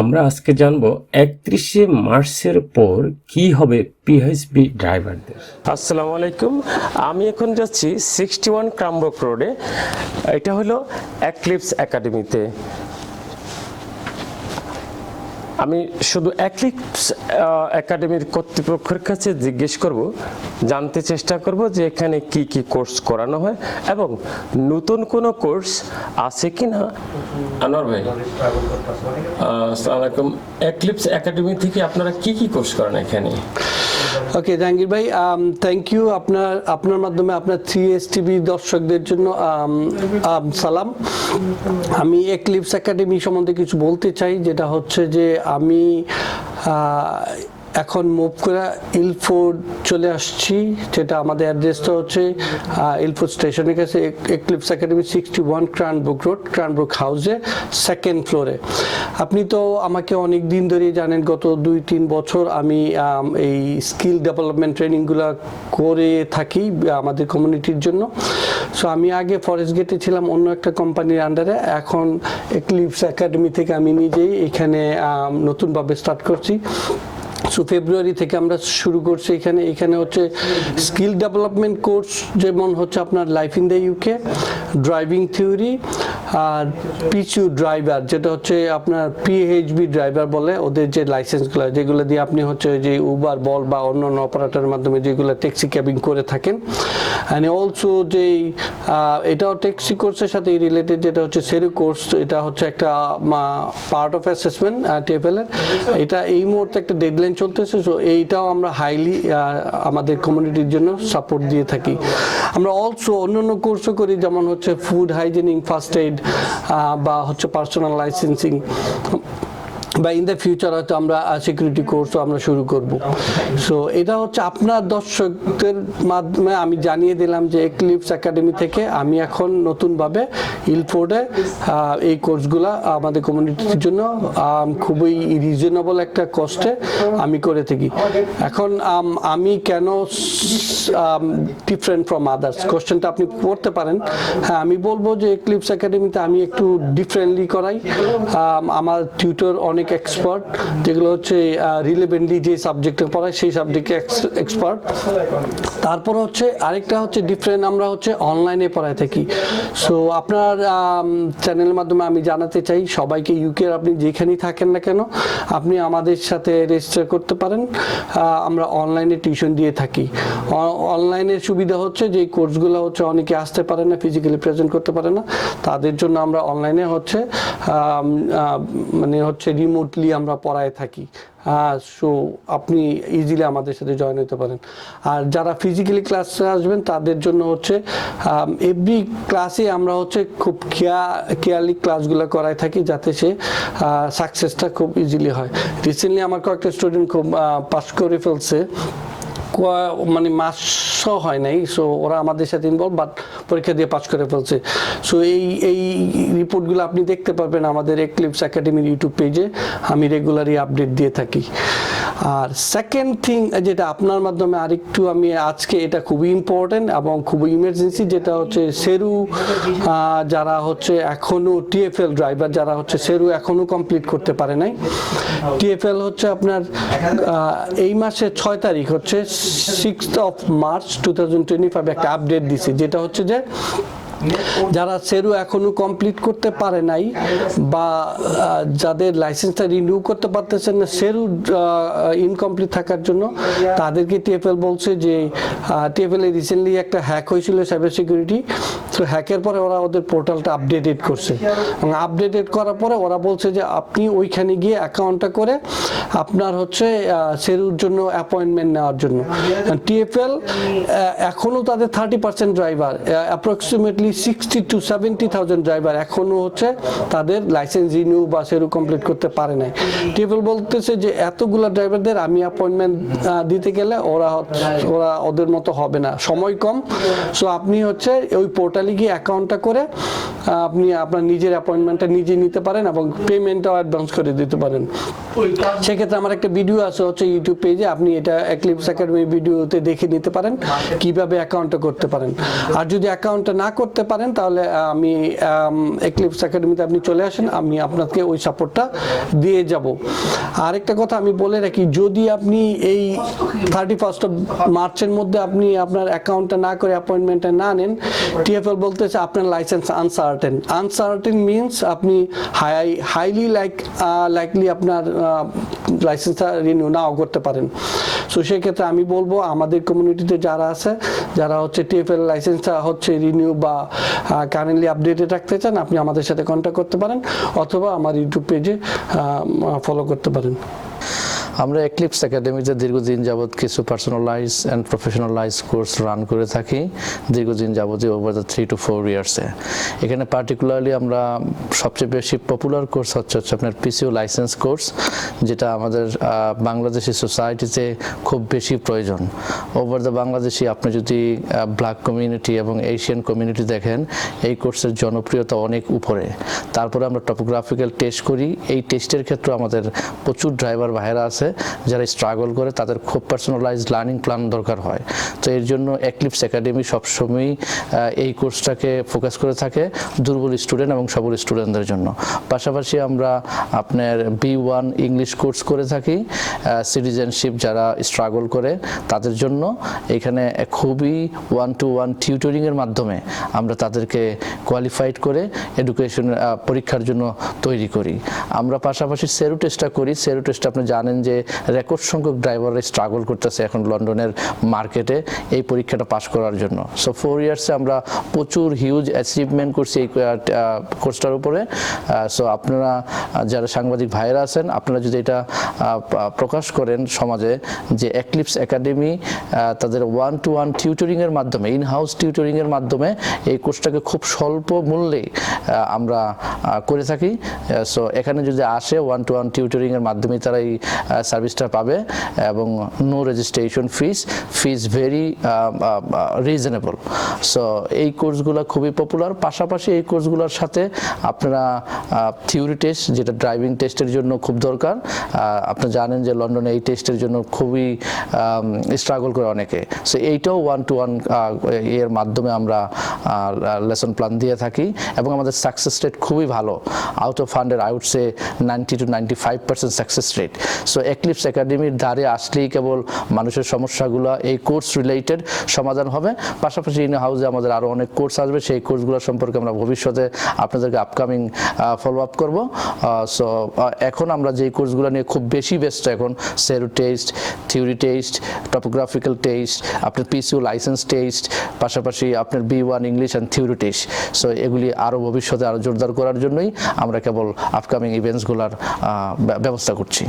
আমরা আজকে জানব একত্রিশে মার্চের পর কি হবে পিএইচবি ড্রাইভারদের। আসসালামু আলাইকুম। আমি এখন যাচ্ছি সিক্সটি ওয়ান ক্রামব্রক রোডে। এটা হলো অ্যাক্লিপস একাডেমিতে আমি শুধু অ্যাক্লিপস একাডেমির কর্তৃপক্ষের কাছে জিজ্ঞেস করব, জানতে চেষ্টা করব যে এখানে কি কি কোর্স করানো হয় এবং নতুন কোনো কোর্স আছে কি না। আনোয়ার ভাই আসসালামু আলাইকুম। অ্যাক্লিপস একাডেমি থেকে আপনারা কি কি কোর্স করেন এখানে? ওকে জাহাঙ্গীর ভাই থ্যাংক ইউ আপনার আপনার মাধ্যমে আপনার থ্রি এস টিভি দর্শকদের জন্য um, um, সালাম। আমি এক্লিপস একাডেমি সম্বন্ধে কিছু বলতে চাই যেটা হচ্ছে যে আমি এখন মুভ করে ইলফোর্ড চলে আসছি, যেটা আমাদের অ্যাড্রেসটা হচ্ছে ইলফোর্ড স্টেশনের কাছে eclipse academy sixty one Cranbrook road Cranbrook হাউসে সেকেন্ড ফ্লোরে আপনি তো আমাকে অনেক দিন ধরে জানেন, গত দুই, তিন বছর আমি এই স্কিল ডেভেলপমেন্ট ট্রেনিংগুলো করে থাকি, আমাদের কমিউনিটির জন্য। সো আমি আগে ফরেস্ট গেটে ছিলাম, অন্য একটা কোম্পানির আন্ডারে এখন এক্লিপস একাডেমি থেকে আমি নিজেই এখানে নতুনভাবে স্টার্ট করছি। সো ফেব্রুয়ারি থেকে আমরা শুরু করছি এখানে। এখানে হচ্ছে স্কিল ডেভেলপমেন্ট কোর্স, যেমন হচ্ছে আপনার life in the UK driving theory আর পিচু ড্রাইভার, যেটা হচ্ছে আপনার পিএইচবি ড্রাইভার বলে, ওদের যে লাইসেন্সগুলো যেগুলো দিয়ে আপনি হচ্ছে যে উবার বল বা অন্য অন্য অপারেটরের মাধ্যমে যেগুলো ট্যাক্সি ক্যাবিং করে থাকেন। অ্যান্ড অলসো যে এটাও ট্যাক্সি কোর্সের সাথে রিলেটেড যেটা হচ্ছে সেরু কোর্স এটা হচ্ছে একটা পার্ট অফ অ্যাসেসমেন্ট টেপেলের এটা এই মুহূর্তে একটা ডেডলাইন চলতেছে সো এইটাও আমরা হাইলি আমাদের কমিউনিটির জন্য সাপোর্ট দিয়ে থাকি। আমরা অলসো অন্য অন্য কোর্সও করি, যেমন হচ্ছে ফুড হাইজেনিং ফার্স্ট এইড বা হচ্ছে পার্সোনাল লাইসেন্সিং বা ইন দ্য ফিউচার হয়তো আমরা সিকিউরিটি কোর্সও আমরা শুরু করব। সো এটা হচ্ছে আপনার দর্শকদের মাধ্যমে আমি জানিয়ে দিলাম যে এক্লিপস একাডেমি থেকে আমি এখন নতুনভাবে ইলফোর্ডে এই কোর্সগুলো আমাদের কমিউনিটির জন্য খুবই রিজনেবল একটা কস্টে আমি করে থাকি। এখন আম, কেন ডিফারেন্ট ফ্রম আদার্স কোশ্চেনটা আপনি পড়তে পারেন। হ্যাঁ আমি বলব যে এক্লিপস একাডেমিতে আমি একটু ডিফারেন্টলি করাই। আমার টিউটর অনেক এক্সপার্ট যেগুলো হচ্ছে রিলেভেন্টলি যে সাবজেক্টে পড়ায়, সেই সাবজেক্টে এক্সপার্ট তারপর হচ্ছে, আরেকটা হচ্ছে ডিফারেন্ট আমরা হচ্ছে অনলাইনে পড়ায় থাকি। সো আপনার চ্যানেলের মাধ্যমে আমি জানাতে চাই, সবাইকে ইউকে আপনি যেখানেই থাকেন না কেন, আপনি আমাদের সাথে রেজিস্টার করতে পারেন। আমরা অনলাইনে টিউশন দিয়ে থাকি। অনলাইনের সুবিধা হচ্ছে যে কোর্সগুলো হচ্ছে অনেকে আসতে পারে না ফিজিক্যালি প্রেজেন্ট করতে পারে না। তাদের জন্য আমরা অনলাইনে হচ্ছে মানে হচ্ছে রিমোটলি আমরা পড়ায় থাকি। সো আপনি ইজিলি আমাদের সাথে জয়েন হতে পারেন। আর যারা ফিজিক্যালি ক্লাসে আসবেন, তাদের জন্য হচ্ছে এভরি ক্লাসে আমরা হচ্ছে খুব কেয়ার কেয়ারলি ক্লাসগুলো করায় থাকি যাতে সে সাকসেসটা খুব ইজিলি হয়। রিসেন্টলি আমার কয়েকটা স্টুডেন্ট খুব পাস করে ফেলছে। মানে মাসও হয় নাই সো ওরা আমাদের সাথে ইনভলভ বাট পরীক্ষা দিয়ে পাশ করে ফেলছে। সো এই এই রিপোর্টগুলো আপনি দেখতে পারবেন আমাদের এক্লিপস একাডেমির ইউটিউব পেজে আমি রেগুলারই আপডেট দিয়ে থাকি। আর সেকেন্ড থিং যেটা আপনার মাধ্যমে আরেকটু আমি আজকে এটা খুবই ইম্পর্টেন্ট এবং খুবই ইমার্জেন্সি যেটা হচ্ছে সেরু যারা হচ্ছে এখনও টিএফএল ড্রাইভার যারা হচ্ছে সেরু এখনও কমপ্লিট করতে পারে নাই। টিএফএল হচ্ছে আপনার এই মাসের ছয় তারিখ হচ্ছে six of March two thousand twenty five একটা আপডেট দিছে, যেটা হচ্ছে যে যারা সেরু এখনও কমপ্লিট করতে পারে নাই বা যাদের লাইসেন্সটা রিনিউ করতে পারতেছেন না সেরু ইনকমপ্লিট থাকার জন্য, তাদেরকে টিএফএল বলছে যে টিএফএল রিসেন্টলি একটা হ্যাক হয়েছিল সাইবার সিকিউরিটি তো হ্যাকের পরে ওরা ওদের পোর্টালটা আপডেটেড করছে। এবং আপডেটেড করার পরে ওরা বলছে যে, আপনি ওইখানে গিয়ে অ্যাকাউন্টটা করে আপনার হচ্ছে সেরুর জন্য অ্যাপয়েন্টমেন্ট নেওয়ার জন্য। টিএফএল এখনও তাদের thirty percent driver approximately sixty two seventy thousand driver এখনও হচ্ছে তাদের লাইসেন্স রিনিউ বা সেরু কমপ্লিট করতে পারে নাই। বলতেছে যে এতগুলো ড্রাইভারদের আমি অ্যাপয়েন্টমেন্ট দিতে গেলে ওরা ওরা ওদের মতো হবে না। সময় কম। সো আপনি হচ্ছে ওই পোর্টালে গিয়ে অ্যাকাউন্টটা করে আপনি আপনার নিজের অ্যাপয়েন্টমেন্টটা নিজে নিতে পারেন এবং পেমেন্টটাও অ্যাডভান্স করে দিতে পারেন। সেক্ষেত্রে আমার একটা ভিডিও আছে হচ্ছে ইউটিউব পেজে আপনি এটা এক্লিপস একাডেমি ভিডিওতে দেখে নিতে পারেন। কীভাবে অ্যাকাউন্টটা করতে পারেন। আর যদি অ্যাকাউন্টটা না করতে করতে পারেন, তাহলে আমি এক্লিপস একাডেমিতে আপনি চলে আসেন, আমি আপনাকে ওই সাপোর্টটা দিয়ে যাব। আরেকটা কথা আমি বলে রাখি, যদি আপনি এই থার্টি ফার্স্ট অফ মার্চের মধ্যে আপনি আপনার অ্যাকাউন্টটা না করে অ্যাপয়েন্টমেন্টটা না নেন টিএফএল বলতেছে আপনার লাইসেন্স আনসার্টেন আনসার্টেন মিনস আপনি হাই হাইলি লাইক লাইকলি আপনার লাইসেন্সটা রিনিউ নাও করতে পারেন। সো সেক্ষেত্রে আমি বলব, আমাদের কমিউনিটিতে যারা আছে, যারা হচ্ছে টিএফএল লাইসেন্সটা হচ্ছে রিনিউ বা কারেন্টলি আপডেটে রাখতে চান, আপনি আমাদের সাথে কন্ট্যাক্ট করতে পারেন, অথবা আমার ইউটিউব পেজে ফলো করতে পারেন। আমরা এক্লিপস একাডেমিতে দীর্ঘদিন যাবৎ কিছু personalise and professionalise course run করে থাকি, দীর্ঘদিন যাবতীয় over the three to four ইয়ার্সে এখানে পার্টিকুলারলি আমরা সবচেয়ে বেশি পপুলার কোর্স হচ্ছে হচ্ছে আপনার পিসিও লাইসেন্স কোর্স যেটা আমাদের বাংলাদেশি সোসাইটিতে খুব বেশি প্রয়োজন। ওভার দ্য বাংলাদেশি, আপনি যদি ব্ল্যাক কমিউনিটি এবং এশিয়ান কমিউনিটি দেখেন, এই কোর্সের জনপ্রিয়তা অনেক উপরে। তারপরে আমরা টপোগ্রাফিক্যাল টেস্ট করি। এই টেস্টের ক্ষেত্রে আমাদের প্রচুর ড্রাইভার ভাইরা আছে যারা স্ট্রাগল করে তাদের খুব পার্সোনালাইজ লার্নিং প্ল্যান দরকার হয়। তো এর জন্য এক্লিপস একাডেমি সবসময়ই এই কোর্সটাকে ফোকাস করে থাকে দুর্বল স্টুডেন্ট এবং সবল স্টুডেন্টদের জন্য। পাশাপাশি আমরা আপনার বি ওয়ান ইংলিশ কোর্স করে থাকি সিটিজেনশিপ যারা স্ট্রাগল করে তাদের জন্য। এখানে খুবই ওয়ান টু ওয়ান টিউটরিংয়ের মাধ্যমে আমরা তাদেরকে কোয়ালিফাইড করে এডুকেশন পরীক্ষার জন্য তৈরি করি। আমরা পাশাপাশি সেরু টেস্টটা করি। সেরু টেস্ট আপনি জানেন যে রেকর্ড সংখ্যক ড্রাইভাররা স্ট্রাগল করতেছে এখন লন্ডনের মার্কেটে এই পরীক্ষাটা পাশ করার জন্য। সো ফোর ইয়ার্সে আমরা প্রচুর হিউজ অ্যাচিভমেন্ট করছি এই কোর্সটার উপরে। সো আপনারা যারা সাংবাদিক ভাইয়েরা আছেন, আপনারা যদি এটা প্রকাশ করেন সমাজে যে এক্লিপস একাডেমি তাদের ওয়ান টু ওয়ান টিউটরিংয়ের মাধ্যমে ইন হাউস টিউটরিংয়ের মাধ্যমে এই কোর্সটাকে খুব স্বল্প মূল্যে আমরা করে থাকি। সো এখানে যদি আসে ওয়ান টু ওয়ান টিউটরিংয়ের মাধ্যমে তারা এই সার্ভিসটা পাবে এবং no registration fees fees very reasonable so এই কোর্সগুলো খুবই পপুলার পাশাপাশি এই কোর্সগুলোর সাথে আপনারা থিওরি টেস্ট যেটা ড্রাইভিং টেস্টের জন্য খুব দরকার আহ, আপনি জানেন যে লন্ডনে এই টেস্টের জন্য খুবই স্ট্রাগল করে অনেকে। সো এইটাও ওয়ান টু ওয়ানের মাধ্যমে আমরা লেসন প্ল্যান দিয়ে থাকি এবং আমাদের সাকসেস রেট খুবই ভালো। Out of hundred I would say ninety to ninety five percent success rate so Eclipse একাডেমির ধারে আসলেই কেবল মানুষের সমস্যাগুলো এই কোর্স রিলেটেড সমাধান হবে। পাশাপাশি ইন হাউসে আমাদের আরও অনেক কোর্স আসবে। সেই কোর্সগুলো সম্পর্কে আমরা ভবিষ্যতে আপনাদেরকে আপকামিং ফলো আপ করব। সো এখন আমরা যেই কোর্সগুলো নিয়ে খুব বেশি ব্যস্ত এখন সেরু test theory test topographical test আপনার পিসিউ লাইসেন্স টেস্ট পাশাপাশি আপনার B one English and theory test so এগুলি আরও ভবিষ্যতে আরও জোরদার করার জন্যই আমরা কেবল আপকামিং ইভেন্টসগুলোর ব্যবস্থা করছি।